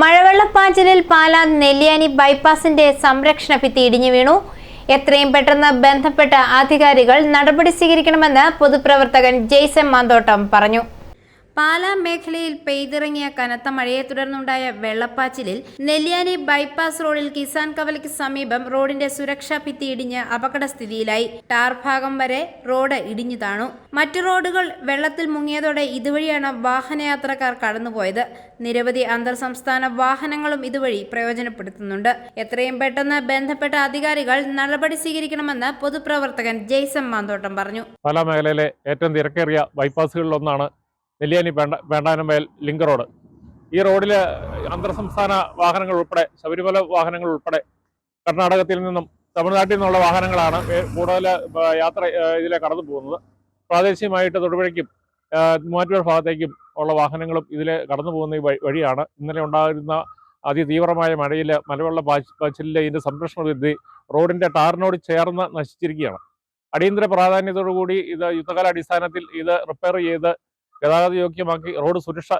മഴവെള്ളപ്പാച്ചിലിൽ പാലാ നെല്ലിയാനി ബൈപ്പാസിന്റെ സംരക്ഷണ ഭിത്തി ഇടിഞ്ഞു വീണു. എത്രയും പെട്ടെന്ന് ബന്ധപ്പെട്ട അധികാരികൾ നടപടി സ്വീകരിക്കണമെന്ന് പൊതുപ്രവർത്തകൻ ജെയ്സൺ മാന്തോട്ടം പറഞ്ഞു. പാലാ മേഖലയിൽ പെയ്തിറങ്ങിയ കനത്ത മഴയെ തുടർന്നുണ്ടായ വെള്ളപ്പാച്ചിലിൽ നെല്ലിയാനി ബൈപ്പാസ് റോഡിൽ കിസാൻ കവലയ്ക്ക് സമീപം റോഡിന്റെ സുരക്ഷാ ഭിത്തി ഇടിഞ്ഞ് അപകടസ്ഥിതിയിലായി. ടാർ ഭാഗം വരെ റോഡ് ഇടിഞ്ഞു താണു. മറ്റു റോഡുകൾ വെള്ളത്തിൽ മുങ്ങിയതോടെ ഇതുവഴിയാണ് വാഹനയാത്രക്കാർ കടന്നുപോയത്. നിരവധി അന്തർ സംസ്ഥാന വാഹനങ്ങളും ഇതുവഴി പ്രയോജനപ്പെടുത്തുന്നുണ്ട്. എത്രയും പെട്ടെന്ന് ബന്ധപ്പെട്ട അധികാരികൾ നടപടി സ്വീകരിക്കണമെന്ന് പൊതുപ്രവർത്തകൻ ജെയ്സൺ മാന്തോട്ടം പറഞ്ഞു. പാലാ മേഖലയിലെ ഏറ്റവും തിരക്കേറിയ ബൈപ്പാസുകളിലൊന്നാണ് നെല്ലിയാനി വേണ്ട വേണ്ടാനമേൽ ലിങ്ക് റോഡ്. ഈ റോഡിൽ അന്തർ സംസ്ഥാന വാഹനങ്ങൾ ഉൾപ്പെടെ ശബരിമല വാഹനങ്ങൾ ഉൾപ്പെടെ കർണാടകത്തിൽ നിന്നും തമിഴ്നാട്ടിൽ നിന്നുള്ള വാഹനങ്ങളാണ് കൂടുതൽ യാത്ര ഇതിലെ കടന്നു പോകുന്നത്. പ്രാദേശികമായിട്ട് തൊടുപുഴയ്ക്കും മൂവാറ്റുപുഴ ഭാഗത്തേക്കും ഉള്ള വാഹനങ്ങളും ഇതിലെ കടന്നു പോകുന്ന വഴിയാണ്. ഇന്നലെ ഉണ്ടായിരുന്ന അതിതീവ്രമായ മഴയിൽ മലവെള്ള പാച്ച് പാച്ചിലിലെ ഇതിന്റെ സംരക്ഷണ വിധി റോഡിന്റെ ടാറിനോട് ചേർന്ന് നശിച്ചിരിക്കുകയാണ്. അടിയന്തര പ്രാധാന്യത്തോടുകൂടി ഇത് യുദ്ധകാല അടിസ്ഥാനത്തിൽ ഇത് റിപ്പയർ ചെയ്ത് ഗതാഗത യോഗ്യമാക്കി റോഡ് സുരക്ഷ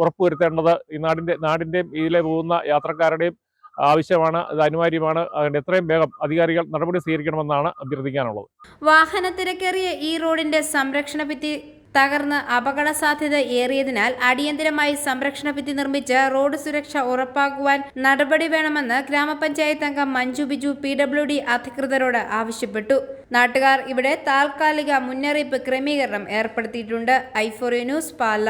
ഉറപ്പുവരുത്തേണ്ടത് ഈ നാടിന്റെ നാടിന്റെയും ഇതിലെ പോകുന്ന യാത്രക്കാരുടെയും ആവശ്യമാണ് അത് അനിവാര്യമാണ്. അതുകൊണ്ട് എത്രയും വേഗം അധികാരികൾ നടപടി സ്വീകരിക്കണമെന്നാണ് അഭ്യർത്ഥിക്കാനുള്ളത്. വാഹന തിരക്കേറിയ ഈ റോഡിന്റെ സംരക്ഷണ ഭിത്തി തകർന്ന് അപകട സാധ്യത ഏറിയതിനാൽ അടിയന്തരമായി സംരക്ഷണ ഭിത്തി നിർമ്മിച്ച് റോഡ് സുരക്ഷ ഉറപ്പാക്കുവാൻ നടപടി വേണമെന്ന് ഗ്രാമപഞ്ചായത്ത് അംഗം Manju Biju P W D അധികൃതരോട് ആവശ്യപ്പെട്ടു. നാട്ടുകാർ ഇവിടെ താൽക്കാലിക മുന്നറിയിപ്പ് ക്രമീകരണം ഏർപ്പെടുത്തിയിട്ടുണ്ട്. ഐഫോറി ന്യൂസ് പാല.